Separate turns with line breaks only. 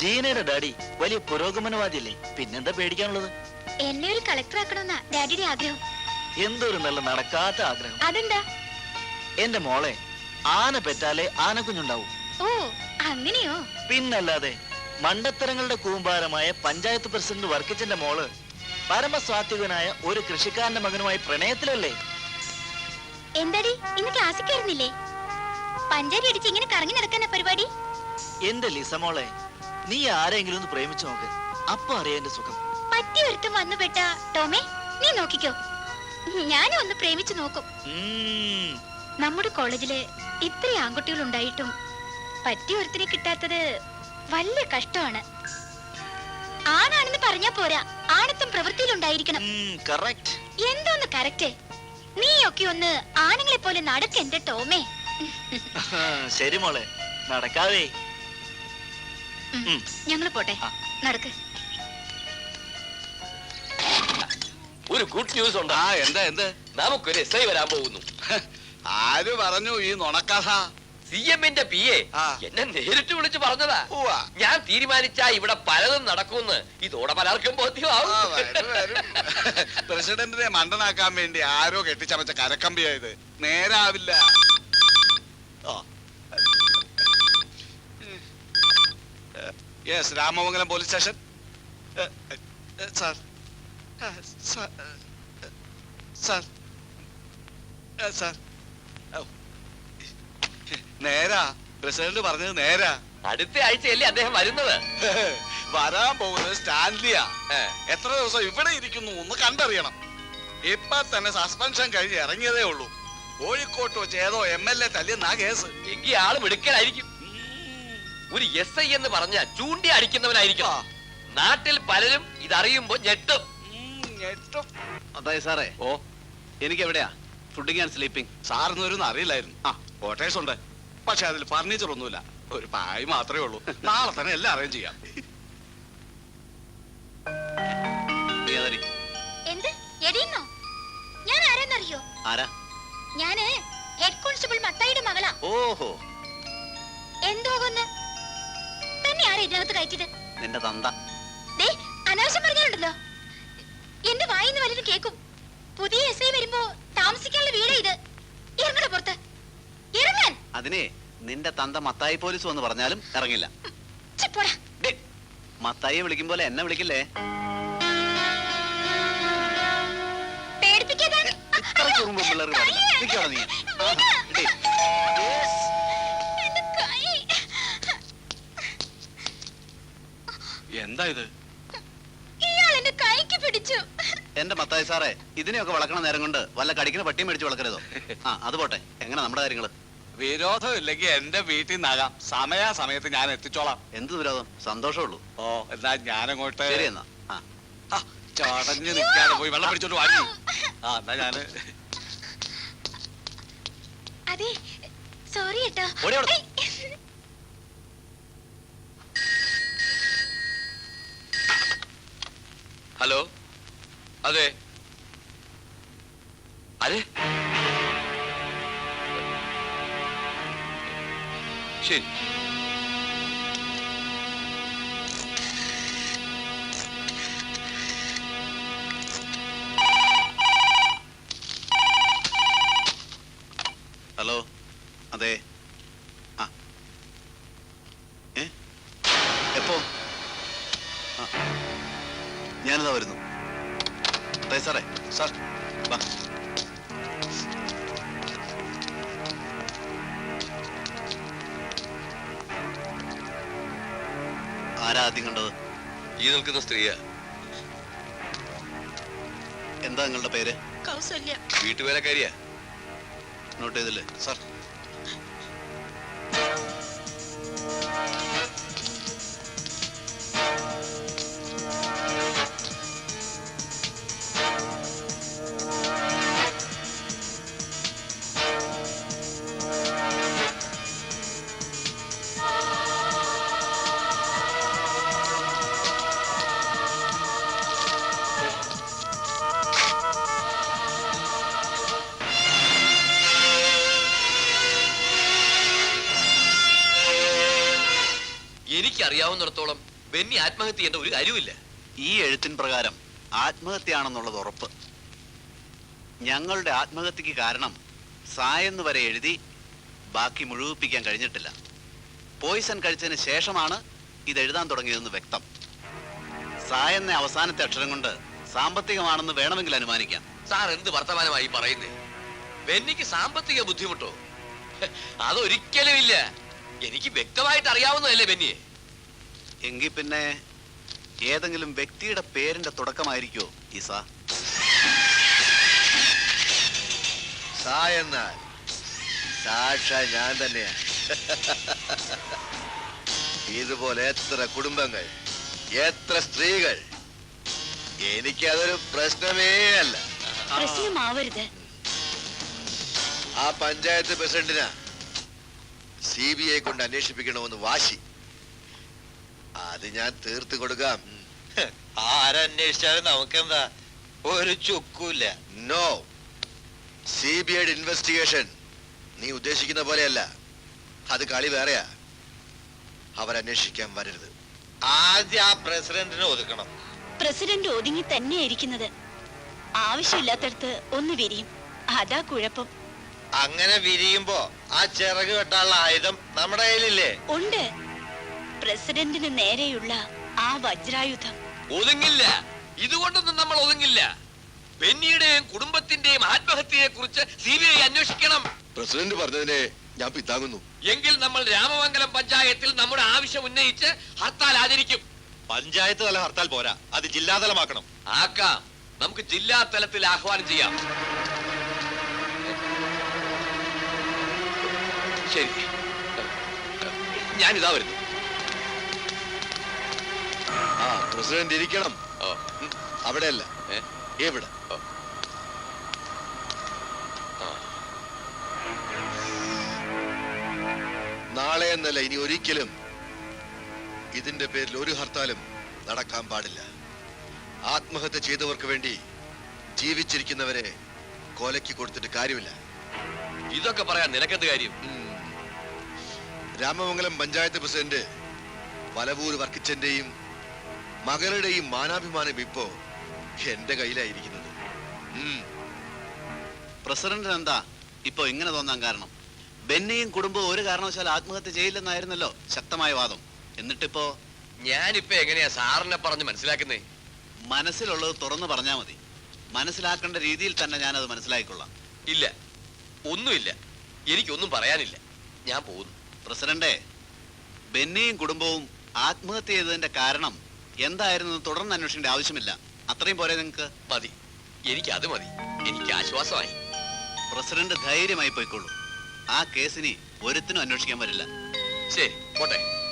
ജീനയുടെ daddy വലിയ പുരോഗമനവാദിയല്ലേ? പിന്നെന്താ പേടിക്കാനുള്ളത്?
എന്നെ ഒരു കളക്ടർ ആക്കണമെന്നാ ഡാഡിയുടെ ആഗ്രഹം.
എന്തൊരു നല്ല നടക്കാത്ത ആഗ്രഹം.
അതെന്താ?
എന്റെ മോളെ ആന പെറ്റാലേ ആനക്കുഞ്ഞുണ്ടാവും.
ഓ അങ്ങനെയോ?
പിന്നല്ലാതെ മണ്ടത്തരങ്ങളുടെ കൂമ്പാരമായ പഞ്ചായത്ത് പ്രസിഡന്റ് വർക്കിച്ചന്റെ മോൾ പരമസ്വാത്വികനായ ഒരു കൃഷിക്കാരന്റെ മകനുമായി പ്രണയത്തിലല്ലേ?
എന്താടി? ഇന്ന് ക്ലാസ്സിൽ കയറുന്നില്ലേ? പഞ്ചാരി അടിച്ച് ഇങ്ങനെ കറങ്ങി നടക്കാനാ പരിപാടി?
എന്റെ ലിസ മോളെ? നീ ആരെങ്കിലും ഒന്ന് പ്രേമിച്ചു നോക്ക്. അപ്പൊ അറിയാം എന്റെ സുഖം.
വന്നു പെട്ട ടോമേ നീ നോക്കിക്കോ. ഞാനും ഒന്ന് പ്രേമിച്ചു നോക്കും. നമ്മുടെ കോളേജിൽ ഇത്ര ആൺകുട്ടികൾ ഉണ്ടായിട്ടും പറ്റിയ ഒരുത്തിനെ കിട്ടാത്തത് വലിയ കഷ്ടമാണ്. ആണാണെന്ന് പറഞ്ഞാ പോരാ. ആണത്തും പ്രവൃത്തിയിലുണ്ടായിരിക്കണം. എന്തോന്ന് കറക്റ്റ്? നീയൊക്കെ ഒന്ന് ആണുങ്ങളെ പോലെ നടക്കെന്റെ ടോമേ?
ശരി മോളെ. നടക്കാവേ.
ഞങ്ങൾ പോട്ടെ. നടക്ക്.
ഒരു ഗുഡ് ന്യൂസ് ഉണ്ട്.
ആ എന്താ എന്ത്?
നമുക്കൊരു എസ് ഐ വരാൻ പോകുന്നു.
ആര് പറഞ്ഞു ഈ നുണക്കഥ?
സി എമ്മിന്റെ പി എ. എന്നെ നേരിട്ട് വിളിച്ച് പറഞ്ഞതാ. ഞാൻ തീരുമാനിച്ചാ ഇവിടെ പലതും നടക്കുമെന്ന്. ഇതോടെ പലർക്കും ബോധ്യമാവും.
പ്രസിഡന്റിനെ മണ്ടനാക്കാൻ വേണ്ടി ആരോ കെട്ടിച്ചമച്ച കരക്കമ്പിയായത് നേരാവില്ല. Yes Ramamangalam police station sir sir sir നേരാ. പ്രസിഡന്റ് പറഞ്ഞത് നേരാ.
അടുത്ത ആഴ്ചയല്ലേ അദ്ദേഹം വരുന്നത്.
വരാൻ പോകുന്നത് സ്റ്റാൻലിയാ. എത്ര ദിവസം ഇവിടെ ഇരിക്കുന്നു ഒന്ന് കണ്ടറിയണം. ഇപ്പൊ തന്നെ സസ്പെൻഷൻ കഴിഞ്ഞ് ഇറങ്ങിയതേ ഉള്ളൂ. കോഴിക്കോട്ട് വെച്ച് ഏതോ എം എൽ എ തല്ലിയെന്നാ കേസ്.
എങ്കിൽ ആൾ മിടുക്കനായിരിക്കും. ഒരു എസ് ഐ എന്ന് പറഞ്ഞ ചൂണ്ടി അടിക്കുന്നവനായിരിക്കും നാട്ടിൽ പലരും ഇതറിയുമ്പോ ഞെട്ടും.
അതായത് സാറേ
ഓ.
എനിക്ക് എവിടെയാ ഫുഡിങ് ആൻഡ് സ്ലീപ്പിംഗ്.
സാറിന് ഒരു അറിയില്ലായിരുന്നു ആ കോട്ടേഴ്സ് ഉണ്ട്. പക്ഷെ അതിൽ ഫർണിച്ചർ ഒന്നുമില്ല. ഒരു പായ് മാത്രമേ ഉള്ളൂ. നാളെ തന്നെ എല്ലാം അറേഞ്ച് ചെയ്യാം.
നീ
എന്ത്? എടിയുന്നോ ഞാൻ ആരാന്നറിയോ?
ആരാ?
ഞാൻ ഹെഡ് കോൺസ്റ്റബിൾ മത്തായിയുടെ മകളാ.
ഓഹോ.
എന്തോകൊന്ന് തന്നെ ആരാ ഇതിനകത്ത് കയറ്റിയത്.
നിന്റെ തന്ത.
ദേ അനാവശ്യം പറഞ്ഞാലുണ്ടല്ലോ. എന്റെ വായിന്ന് വല്ലതും കേക്കും പുതിയ എസ് ഐ വരുമ്പോ താമസിക്കാനുള്ള വീടാ ഇത്. ഇറങ്ങണ പുറത്ത്. ഇറങ്ങാൻ.
അതിനെ നിന്റെ തന്ത മത്തായി പോലീസ് വന്ന് പറഞ്ഞാലും ഇറങ്ങില്ല. മത്തായി വിളിക്കും പോലെ എന്നെ വിളിക്കില്ലേ?
പേടിപ്പിക്കാതാണ്
ഇത്ര കുറുമ്പ് പിള്ളേർ നീ.
എന്താ ഇത്?
ഇയാൾ എന്റെ കൈക്ക് പിടിച്ചു.
എന്റെ മത്തായി സാറേ ഇതിനെയൊക്കെ വളക്കണ നേരം കൊണ്ട് വല്ല കടിക്കുന്ന പട്ടിയും മേടിച്ച് വളക്കരുതോ? ആ അത് പോട്ടെ. എങ്ങനെ നമ്മുടെ കാര്യങ്ങൾ?
വിരോധം ഇല്ലെങ്കിൽ എന്റെ വീട്ടിൽ നിന്നാകാം. സമയാസമയത്ത് ഞാൻ എത്തിച്ചോളാം.
എന്ത് വിരോധം? സന്തോഷമുള്ളൂ.
ഓ എന്നാ ഞാനങ്ങോട്ട്
ശരി എന്നാ. ആ.
ആ, ചടഞ്ഞ് നിൽക്കാതെ പോയി വെള്ളം പിടിച്ചോണ്ട് വാങ്ങി ആ എന്നാ ഞാൻ
അതെ സോറി കേട്ടോ
ഓടി അവിടെ.
ഐ.
ശരി.
ഹലോ അതെ. ആ. എപ്പോ? ഞാനിതാ വരുന്നു. അതെ സാറേ
സാർ
വാ. ആരാ ആദ്യം കണ്ടത്?
ഈ നിൽക്കുന്ന സ്ത്രീയാ.
എന്താ നിങ്ങളുടെ പേര്?
കൗസല്യ.
വീട്ടുവേലക്കാരിയാ
നോട്ട് ചെയ്തില്ലേ?
സാർ
അറിയാവുന്നിടത്തോളം ബെന്നി ആത്മഹത്യ ചെയ്യേണ്ട ഒരു കാര്യമില്ല
ഈ എഴുത്തിൻ പ്രകാരം ആത്മഹത്യയാണെന്നുള്ളത് ഉറപ്പ്. ഞങ്ങളുടെ ആത്മഹത്യക്ക് കാരണം സായെന്ന് വരെ എഴുതി ബാക്കി മുഴുവിപ്പിക്കാൻ കഴിഞ്ഞിട്ടില്ല. പോയിസൺ കഴിച്ചതിന് ശേഷമാണ് ഇത് എഴുതാൻ തുടങ്ങിയതെന്ന് വ്യക്തം. സായെന്ന അവസാനത്തെ അക്ഷരം കൊണ്ട് സാമ്പത്തികമാണെന്ന് വേണമെങ്കിൽ അനുമാനിക്കാം.
സാർ എന്ത് വർത്തമാനമായി പറയുന്നേ? ബെന്നിക്ക് സാമ്പത്തിക ബുദ്ധിമുട്ടോ? അതൊരിക്കലും ഇല്ല എനിക്ക് വ്യക്തമായിട്ട് അറിയാവുന്നതല്ലേ ബെന്നിയെ
എങ്കിൽ പിന്നെ ഏതെങ്കിലും വ്യക്തിയുടെ പേരിന്റെ തുടക്കമായിരിക്കോ ഇസ
എന്നാൽ സാക്ഷാ ഞാൻ തന്നെയാണ് ഇതുപോലെ എത്ര കുടുംബങ്ങൾ എത്ര സ്ത്രീകൾ എനിക്ക് അതൊരു പ്രശ്നമേ അല്ല.
പ്രശ്നമാവരുത്.
ആ പഞ്ചായത്ത് പ്രസിഡന്റിനാ സി ബി ഐ കൊണ്ട് അന്വേഷിപ്പിക്കണമെന്ന് വാശി. അത് ഞാൻ തീർത്തു കൊടുക്കാം.
ആരന്വേഷിച്ചാലും നമുക്കെന്താ? ഒരു ചുക്കൂല്ല.
നോ സി ബി ഐയുടെ ഇൻവെസ്റ്റിഗേഷൻ നീ ഉദ്ദേശിക്കുന്ന പോലെയല്ല. അത് കളി വേറെയാ. അവരന്വേഷിക്കാൻ വരരുത്.
ആദ്യം ആ പ്രസിഡന്റിനെ ഒതുക്കണം.
പ്രസിഡന്റ് ഒതുങ്ങി തന്നെ ഇരിക്കുന്നത്. ആവശ്യമില്ലാത്തടത്ത് ഒന്ന് വിരിയും. അതാ കുഴപ്പം.
അങ്ങനെ വിരിയുമ്പോ ആ ചിറക് വെട്ടാനുള്ള ആയുധം നമ്മുടെ കയ്യിലില്ലേ?
ഉണ്ട്. പ്രസിഡന്റിന് നേരെയുള്ള ആ വജ്രായുധം.
ഒതുങ്ങില്ല. ഇതുകൊണ്ടൊന്നും നമ്മൾ ഒതുങ്ങില്ല. ബെന്നിയുടെയും കുടുംബത്തിന്റെയും ആത്മഹത്യയെ കുറിച്ച് സി ബി ഐ അന്വേഷിക്കണം.
പ്രസിഡന്റ് പറഞ്ഞതിനെ ഞാൻ പിത്താങ്ങുന്നു.
എങ്കിൽ നമ്മൾ രാമമംഗലം പഞ്ചായത്തിൽ നമ്മുടെ ആവശ്യം ഉന്നയിച്ച് ഹർത്താൽ ആചരിക്കും.
പഞ്ചായത്ത് തല ഹർത്താൽ പോരാ. അത് ജില്ലാതലമാക്കണം.
ആക്കാം. നമുക്ക് ജില്ലാ തലത്തിൽ ആഹ്വാനം ചെയ്യാം. ശരി. ഞാനിതാ വരുന്നു.
ആ പ്രസിഡന്റ് ഇരിക്കണം. അവിടെയല്ല? ഇവിടെ. നാളെ എന്നല്ല ഇനി ഒരിക്കലും ഇതിന്റെ പേരിൽ ഒരു ഹർത്താലും നടക്കാൻ പാടില്ല. ആത്മഹത്യ ചെയ്തവർക്ക് വേണ്ടി ജീവിച്ചിരിക്കുന്നവരെ കൊലയ്ക്ക് കൊടുത്തിട്ട് കാര്യമില്ല.
ഇതൊക്കെ പറയാൻ നിനക്കെന്ത് കാര്യം.
രാമമംഗലം പഞ്ചായത്ത് പ്രസിഡന്റ് വലവൂർ വർക്കിച്ചന്റെയും മകളുടെയും മാനാഭിമാനം ഇപ്പോ എന്റെ കയ്യിലായിരിക്കുന്നത്. പ്രസിഡന്റ്
പ്രസിഡന്റിന് എന്താ ഇപ്പൊ ഇങ്ങനെ തോന്നാൻ കാരണം? ബെന്നിയും കുടുംബവും ഒരു കാരണവശാൽ ആത്മഹത്യ ചെയ്യില്ലെന്നായിരുന്നല്ലോ ശക്തമായ വാദം. എന്നിട്ടിപ്പോ?
ഞാനിപ്പോ എങ്ങനെയാ സാറിനെ പറഞ്ഞ് മനസ്സിലാക്കുന്നേ?
മനസ്സിലുള്ളത് തുറന്നു പറഞ്ഞാ മതി. മനസ്സിലാക്കേണ്ട രീതിയിൽ തന്നെ ഞാനത് മനസ്സിലാക്കിക്കൊള്ളാം.
ഇല്ല. ഒന്നുമില്ല. എനിക്കൊന്നും പറയാനില്ല. ഞാൻ പോകുന്നു.
പ്രസിഡന്റെ. ബെന്നിയും കുടുംബവും ആത്മഹത്യ ചെയ്തതിന്റെ കാരണം എന്തായിരുന്നു തുടർന്ന് അന്വേഷിക്കേണ്ട ആവശ്യമില്ല. അത്രയും പോരെ നിങ്ങൾക്ക്
മതി. എനിക്ക് അത് മതി. എനിക്ക് ആശ്വാസമായി.
പ്രസിഡന്റ് ധൈര്യമായി പോയിക്കോളൂ. ആ കേസിനെ ഒരുത്തിനും അന്വേഷിക്കാൻ വരില്ല.
ശരി പോട്ടെ.